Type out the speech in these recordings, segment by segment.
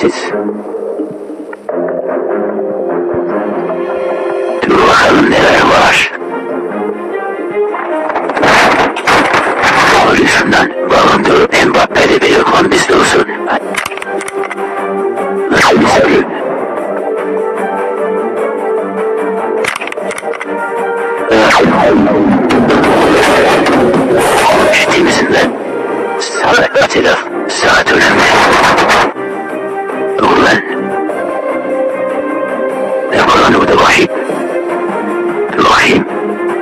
siz. Dur bakalım neler var. Polisından balon durup Mbappe'de bir lokman bizde olsun. Nasıl misafir? Ciddi misin lan? Saat Atilla, bakayım.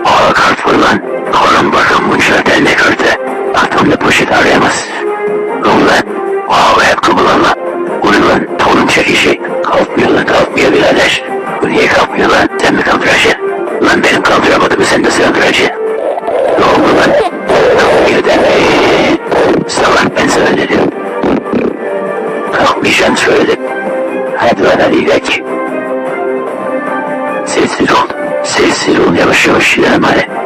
Aa kart var lan. Karan bakın bunca dernek kartı. Aklımda poşet arayamaz. Ulan. Wow ayakkabılar lan. Bu ne lan? Tonun çekişi. Kalkmıyor lan kalkmıyor birader. Bu niye kalkmıyor lan? Sen mi kaldıracaksın? Lan benim kaldıramadığımı sen nasıl kaldıracaksın? Ne oldu lan? Kalkmıyor demeyin. Salak ben sana dedim. Kalkmayacaksın söyledim. Hadi lan hadi gidelim. Sessiz ol. Sessiz ol yavaş yavaş gidelim hadi.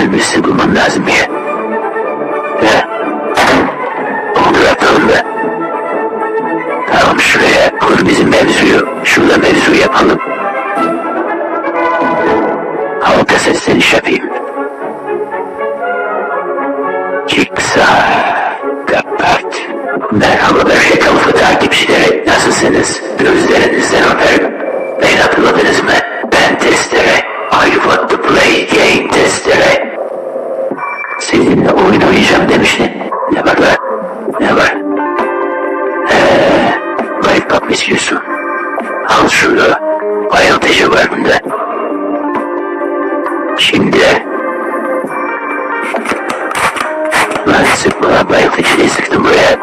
Profesyonel birisi bulmam lazım ya. He? Onu yapalım be. Tamam şuraya kur bizim mevzuyu. Şurada mevzu yapalım. Halka sesleniş yapayım. Çıksa kapat. Merhaba Kalıfı takipçileri. Nasılsınız? Gözlerinizden öperim. Beni hatırladınız mı? Ben Testere. İstiyorsun. Al şunu. Bayıltıcı var bunda. Şimdi... Lan sıkma lan bayıltıcı diye sıktım buraya.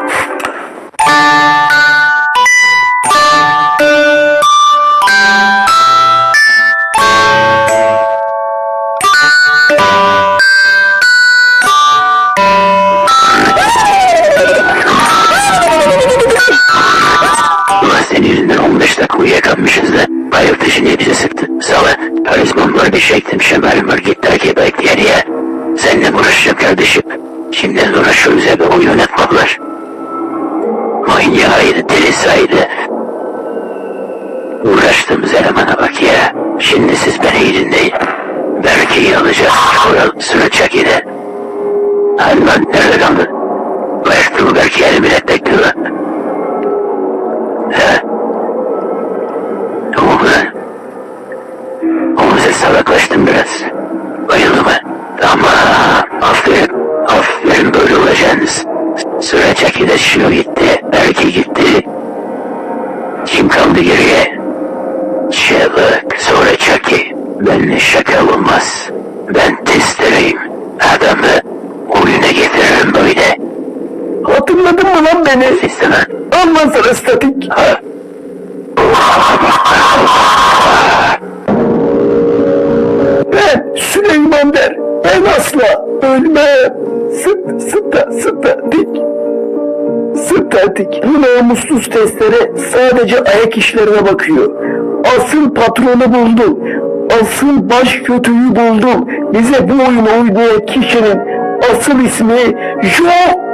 Senin yüzünden 15 dakika uyuyakalmışız da bayıltıcı niye bize sıktı? Sala, karizmam var bir şeklim şemalim var git erkeğe bekleyen ya. Seninle uğraşacağım kardeşim? Şimdiden şu bize bir oyun oynatmadılar. Manyağıydı, delisaydı. Uğraştığımız elemana bak ya. Şimdi siz beni iyi dinleyin. Berke'yi alacağız. Koral sıra çekide. Hadi lan nerede kaldın? Bu ayakkabı Berke'yi elimine Çekide şu gitti. Belki gitti. Kim kaldı geriye? Çabuk. Sonra çeki. Benimle şaka olmaz. Ben testereyim. Adamı oyuna getiririm böyle. Hatırladın mı lan beni? İstemem. Al lan sana statik. Ha? Ben Süleyman der. Ben asla ölmem. Sıt sıta statik. Statik. Bu namussuz testere sadece ayak işlerine bakıyor. Asıl patronu buldum. Asıl baş kötüyü buldum. Bize bu oyunu oynayan kişinin asıl ismi Joe